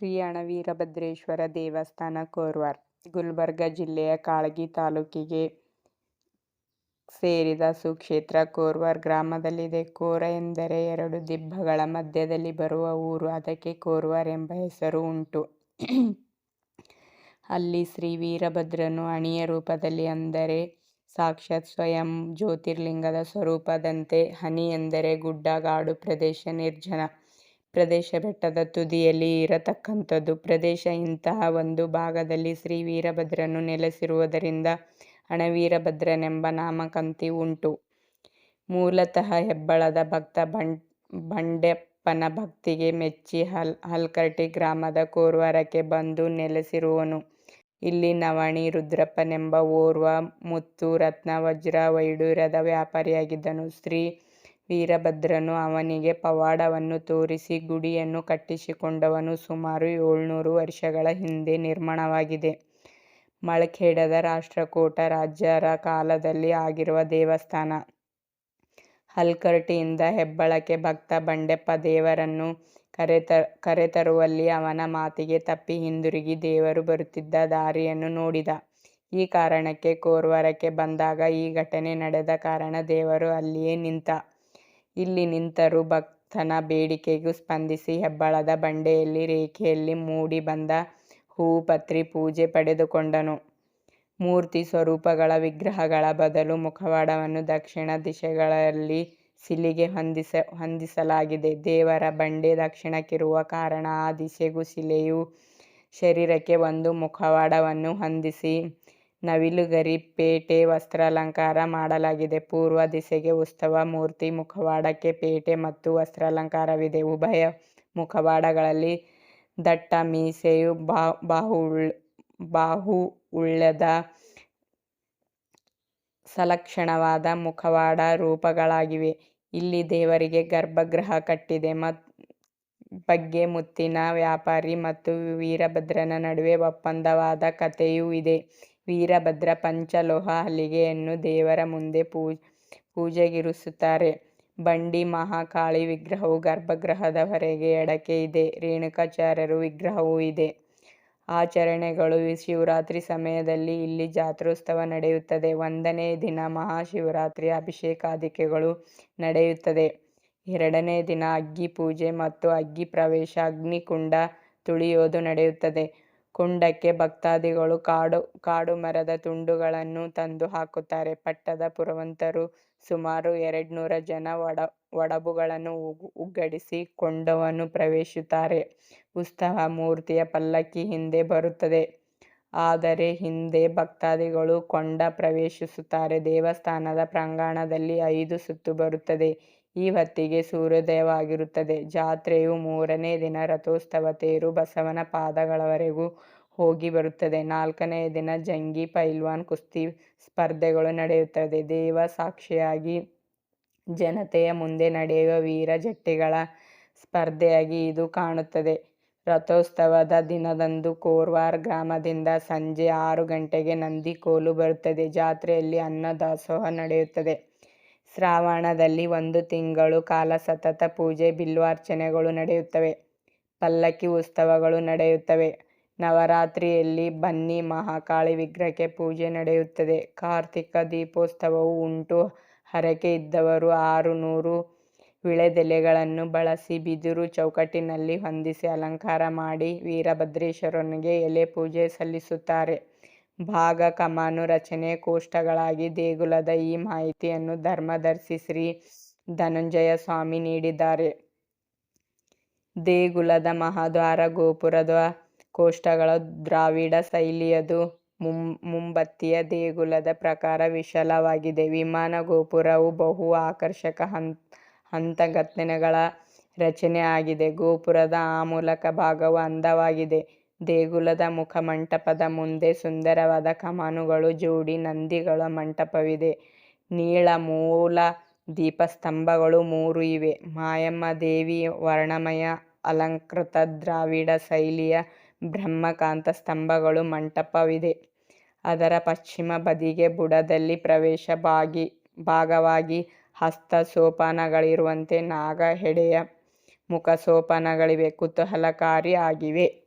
ಶ್ರೀ ಅಣವೀರಭದ್ರೇಶ್ವರ ದೇವಸ್ಥಾನ ಕೋರ್ವಾರ್, ಗುಲ್ಬರ್ಗ ಜಿಲ್ಲೆಯ ಕಾಳಗಿ ತಾಲೂಕಿಗೆ ಸೇರಿದ ಸುಕ್ಷೇತ್ರ ಕೋರ್ವಾರ್ ಗ್ರಾಮದಲ್ಲಿದೆ. ಕೋರ ಎಂದರೆ ಎರಡು ದಿಬ್ಬಗಳ ಮಧ್ಯದಲ್ಲಿ ಬರುವ ಊರು. ಅದಕ್ಕೆ ಕೋರ್ವಾರ್ ಎಂಬ ಹೆಸರು ಉಂಟು. ಅಲ್ಲಿ ಶ್ರೀ ವೀರಭದ್ರನು ಅಣಿಯ ರೂಪದಲ್ಲಿ ಅಂದರೆ ಸಾಕ್ಷಾತ್ ಸ್ವಯಂ ಜ್ಯೋತಿರ್ಲಿಂಗದ ಸ್ವರೂಪದಂತೆ ಹನಿ ಎಂದರೆ ಗುಡ್ಡಗಾಡು ಪ್ರದೇಶ, ನಿರ್ಜನ ಪ್ರದೇಶ ಬೆಟ್ಟದ ತುದಿಯಲ್ಲಿ ಇರತಕ್ಕಂಥದ್ದು ಪ್ರದೇಶ ಇಂತಹ ಒಂದು ಭಾಗದಲ್ಲಿ ಶ್ರೀ ವೀರಭದ್ರನು ನೆಲೆಸಿರುವುದರಿಂದ ಅಣವೀರಭದ್ರನೆಂಬ ನಾಮಕಂತಿ ಉಂಟು. ಮೂಲತಃ ಹೆಬ್ಬಳದ ಭಕ್ತ ಬಂಡೆಪ್ಪನ ಭಕ್ತಿಗೆ ಮೆಚ್ಚಿ ಹಲ್ಕಟ್ಟಿ ಗ್ರಾಮದ ಕೋರ್ವಾರಕ್ಕೆ ಬಂದು ನೆಲೆಸಿರುವನು. ಇಲ್ಲಿ ನವಣಿ ರುದ್ರಪ್ಪನೆಂಬ ಓರ್ವ ಮುತ್ತು, ರತ್ನ, ವಜ್ರ, ವೈಡೂರ್ಯದ ವ್ಯಾಪಾರಿಯಾಗಿದ್ದನು. ಶ್ರೀ ವೀರಭದ್ರನು ಅವನಿಗೆ ಪವಾಡವನ್ನು ತೋರಿಸಿ ಗುಡಿಯನ್ನು ಕಟ್ಟಿಸಿಕೊಂಡವನು ಸುಮಾರು ಏಳುನೂರು ವರ್ಷಗಳ ಹಿಂದೆ ನಿರ್ಮಾಣವಾಗಿದೆ. ಮಳಖೇಡದ ರಾಷ್ಟ್ರಕೂಟ ರಾಜ್ಯರ ಕಾಲದಲ್ಲಿ ಆಗಿರುವ ದೇವಸ್ಥಾನ. ಹಲ್ಕರ್ಟಿಯಿಂದ ಹೆಬ್ಬಳಕ್ಕೆ ಭಕ್ತ ಬಂಡೆಪ್ಪ ದೇವರನ್ನು ಕರೆತರುವಲ್ಲಿ ಅವನ ಮಾತಿಗೆ ತಪ್ಪಿ ಹಿಂದಿರುಗಿ ದೇವರು ಬರುತ್ತಿದ್ದ ದಾರಿಯನ್ನು ನೋಡಿದ. ಈ ಕಾರಣಕ್ಕೆ ಕೋರ್ವಾರಕ್ಕೆ ಬಂದಾಗ ಈ ಘಟನೆ ನಡೆದ ಕಾರಣ ದೇವರು ಅಲ್ಲಿಯೇ ನಿಂತ. ಇಲ್ಲಿ ನಿಂತರೂ ಭಕ್ತನ ಬೇಡಿಕೆಗೂ ಸ್ಪಂದಿಸಿ ಹೆಬ್ಬಾಳದ ಬಂಡೆಯಲ್ಲಿ, ರೇಖೆಯಲ್ಲಿ ಮೂಡಿ ಬಂದ ಹೂ ಪತ್ರಿ ಪೂಜೆ ಪಡೆದುಕೊಂಡನು. ಮೂರ್ತಿ ಸ್ವರೂಪಗಳ ವಿಗ್ರಹಗಳ ಬದಲು ಮುಖವಾಡವನ್ನು ದಕ್ಷಿಣ ದಿಶೆಗಳಲ್ಲಿ ಶಿಲೆಗೆ ಹೊಂದಿಸಲಾಗಿದೆ. ದೇವರ ಬಂಡೆ ದಕ್ಷಿಣಕ್ಕಿರುವ ಕಾರಣ ಆ ದಿಶೆಗೂ ಶಿಲೆಯು ಶರೀರಕ್ಕೆ ಒಂದು ಮುಖವಾಡವನ್ನು ಹೊಂದಿಸಿ ನವಿಲುಗರಿ, ಪೇಟೆ, ವಸ್ತ್ರಾಲಂಕಾರ ಮಾಡಲಾಗಿದೆ. ಪೂರ್ವ ದಿಸೆಗೆ ಉತ್ಸವ, ಮೂರ್ತಿ, ಮುಖವಾಡಕ್ಕೆ ಪೇಟೆ ಮತ್ತು ವಸ್ತ್ರಾಲಂಕಾರವಿದೆ. ಉಭಯ ಮುಖವಾಡಗಳಲ್ಲಿ ದಟ್ಟ ಮೀಸೆಯು ಬಾಹು ಬಾಹು ಉಳ್ಳದ ಸಲಕ್ಷಣವಾದ ಮುಖವಾಡ ರೂಪಗಳಾಗಿವೆ. ಇಲ್ಲಿ ದೇವರಿಗೆ ಗರ್ಭಗೃಹ ಕಟ್ಟಿದೆ ಬಗ್ಗೆ ಮುತ್ತಿನ ವ್ಯಾಪಾರಿ ಮತ್ತು ವೀರಭದ್ರನ ನಡುವೆ ಒಪ್ಪಂದವಾದ ಕಥೆಯೂ ಇದೆ. ವೀರಭದ್ರ ಪಂಚಲೋಹ ಹಲಿಗೆಯನ್ನು ದೇವರ ಮುಂದೆ ಪೂಜೆಗಿರಿಸುತ್ತಾರೆ. ಬಂಡಿ ಮಹಾಕಾಳಿ ವಿಗ್ರಹವು ಗರ್ಭಗೃಹದವರೆಗೆ ಎಡಕೆ ಇದೆ. ರೇಣುಕಾಚಾರ್ಯರು ವಿಗ್ರಹವೂ ಇದೆ. ಆಚರಣೆಗಳು ಶಿವರಾತ್ರಿ ಸಮಯದಲ್ಲಿ ಇಲ್ಲಿ ಜಾತ್ರೋತ್ಸವ ನಡೆಯುತ್ತದೆ. ಒಂದನೇ ದಿನ ಮಹಾಶಿವರಾತ್ರಿ ಅಭಿಷೇಕಾದಿಕೆಗಳು ನಡೆಯುತ್ತದೆ. ಎರಡನೇ ದಿನ ಅಗ್ಗಿ ಪೂಜೆ ಮತ್ತು ಅಗ್ಗಿ ಪ್ರವೇಶ, ಅಗ್ನಿಕುಂಡ ತುಳಿಯೋದು ನಡೆಯುತ್ತದೆ. ಕುಂಡಕ್ಕೆ ಭಕ್ತಾದಿಗಳು ಕಾಡು ಕಾಡು ಮರದ ತುಂಡುಗಳನ್ನು ತಂದು ಹಾಕುತ್ತಾರೆ. ಪಟ್ಟದ ಪುರವಂತರು ಸುಮಾರು ಎರಡ್ನೂರು ಜನ ಒಡಬುಗಳನ್ನು ಉಗ್ಗಡಿಸಿ ಕೊಂಡವನ್ನು ಪ್ರವೇಶಿಸುತ್ತಾರೆ. ಉತ್ಸವ ಮೂರ್ತಿಯ ಪಲ್ಲಕ್ಕಿ ಹಿಂದೆ ಬರುತ್ತದೆ. ಆದರೆ ಹಿಂದೆ ಭಕ್ತಾದಿಗಳು ಕೊಂಡ ಪ್ರವೇಶಿಸುತ್ತಾರೆ. ದೇವಸ್ಥಾನದ ಪ್ರಾಂಗಣದಲ್ಲಿ ಐದು ಸುತ್ತು ಬರುತ್ತದೆ. ಈ ಹೊತ್ತಿಗೆ ಸೂರ್ಯೋದಯವಾಗಿರುತ್ತದೆ. ಜಾತ್ರೆಯು ಮೂರನೇ ದಿನ ರಥೋತ್ಸವ ತೇರು ಬಸವನ ಪಾದಗಳವರೆಗೂ ಹೋಗಿ ಬರುತ್ತದೆ. ನಾಲ್ಕನೆಯ ದಿನ ಜಂಗಿ ಪೈಲ್ವಾನ್ ಕುಸ್ತಿ ಸ್ಪರ್ಧೆಗಳು ನಡೆಯುತ್ತದೆ ದೇವ ಸಾಕ್ಷಿಯಾಗಿ ಜನತೆಯ ಮುಂದೆ ನಡೆಯುವ ವೀರ ಜಟ್ಟಿಗಳ ಸ್ಪರ್ಧೆಯಾಗಿ ಇದು ಕಾಣುತ್ತದೆ. ರಥೋತ್ಸವದ ದಿನದಂದು ಕೋರ್ವಾರ್ ಗ್ರಾಮದಿಂದ ಸಂಜೆ ಆರು ಗಂಟೆಗೆ ನಂದಿ ಕೋಲು ಬರುತ್ತದೆ. ಜಾತ್ರೆಯಲ್ಲಿ ಅನ್ನದಾಸೋಹ ನಡೆಯುತ್ತದೆ. ಶ್ರಾವಣದಲ್ಲಿ ಒಂದು ತಿಂಗಳು ಕಾಲ ಸತತ ಪೂಜೆ, ಬಿಲ್ವಾರ್ಚನೆಗಳು ನಡೆಯುತ್ತವೆ. ಪಲ್ಲಕ್ಕಿ ಉತ್ಸವಗಳು ನಡೆಯುತ್ತವೆ. ನವರಾತ್ರಿಯಲ್ಲಿ ಬನ್ನಿ ಮಹಾಕಾಳಿ ವಿಗ್ರಹಕ್ಕೆ ಪೂಜೆ ನಡೆಯುತ್ತದೆ. ಕಾರ್ತಿಕ ದೀಪೋತ್ಸವವು ಉಂಟು. ಹರಕೆ ಇದ್ದವರು ಆರು ನೂರು ವಿಳೆದೆಲೆಗಳನ್ನು ಬಳಸಿ ಬಿದಿರು ಚೌಕಟ್ಟಿನಲ್ಲಿ ಹೊಂದಿಸಿ ಅಲಂಕಾರ ಮಾಡಿ ವೀರಭದ್ರೇಶ್ವರನಿಗೆ ಎಲೆ ಪೂಜೆ ಸಲ್ಲಿಸುತ್ತಾರೆ. ಭಾಗ, ಕಮಾನು, ರಚನೆ, ಕೋಷ್ಟಗಳಾಗಿ ದೇಗುಲದ ಈ ಮಾಹಿತಿಯನ್ನು ಧರ್ಮದರ್ಶಿ ಶ್ರೀ ಧನಂಜಯ ಸ್ವಾಮಿ ನೀಡಿದ್ದಾರೆ. ದೇಗುಲದ ಮಹಾದ್ವಾರ, ಗೋಪುರದ ಕೋಷ್ಟಗಳ, ದ್ರಾವಿಡ ಶೈಲಿಯದು. ಮುಂಬತ್ತಿಯ ದೇಗುಲದ ಪ್ರಕಾರ ವಿಶಾಲವಾಗಿದೆ. ವಿಮಾನ ಗೋಪುರವು ಬಹು ಆಕರ್ಷಕ ಹಂತಗತನೆಗಳ ರಚನೆ ಆಗಿದೆ. ಗೋಪುರದ ಆ ಮೂಲಕ ಭಾಗವು ಅಂದವಾಗಿದೆ. ದೇಗುಲದ ಮುಖಮಂಟಪದ ಮುಂದೆ ಸುಂದರವಾದ ಕಮಾನುಗಳು ಜೋಡಿ ನಂದಿಗಳ ಮಂಟಪವಿದೆ. ನೀಳ, ಮೂಲ ದೀಪಸ್ತಂಭಗಳು ಮೂರು ಇವೆ. ಮಾಯಮ್ಮ ದೇವಿ, ವರ್ಣಮಯ, ಅಲಂಕೃತ ದ್ರಾವಿಡ ಶೈಲಿಯ ಬ್ರಹ್ಮಕಾಂತ ಸ್ತಂಭಗಳು ಮಂಟಪವಿದೆ. ಅದರ ಪಶ್ಚಿಮ ಬದಿಗೆ ಬುಡದಲ್ಲಿ ಪ್ರವೇಶ ಭಾಗವಾಗಿ ಹಸ್ತ ಸೋಪಾನಗಳಿರುವಂತೆ ನಾಗ ಹೆಡೆಯ ಮುಖ ಸೋಪಾನಗಳಿವೆ. ಕುತೂಹಲಕಾರಿ ಆಗಿವೆ.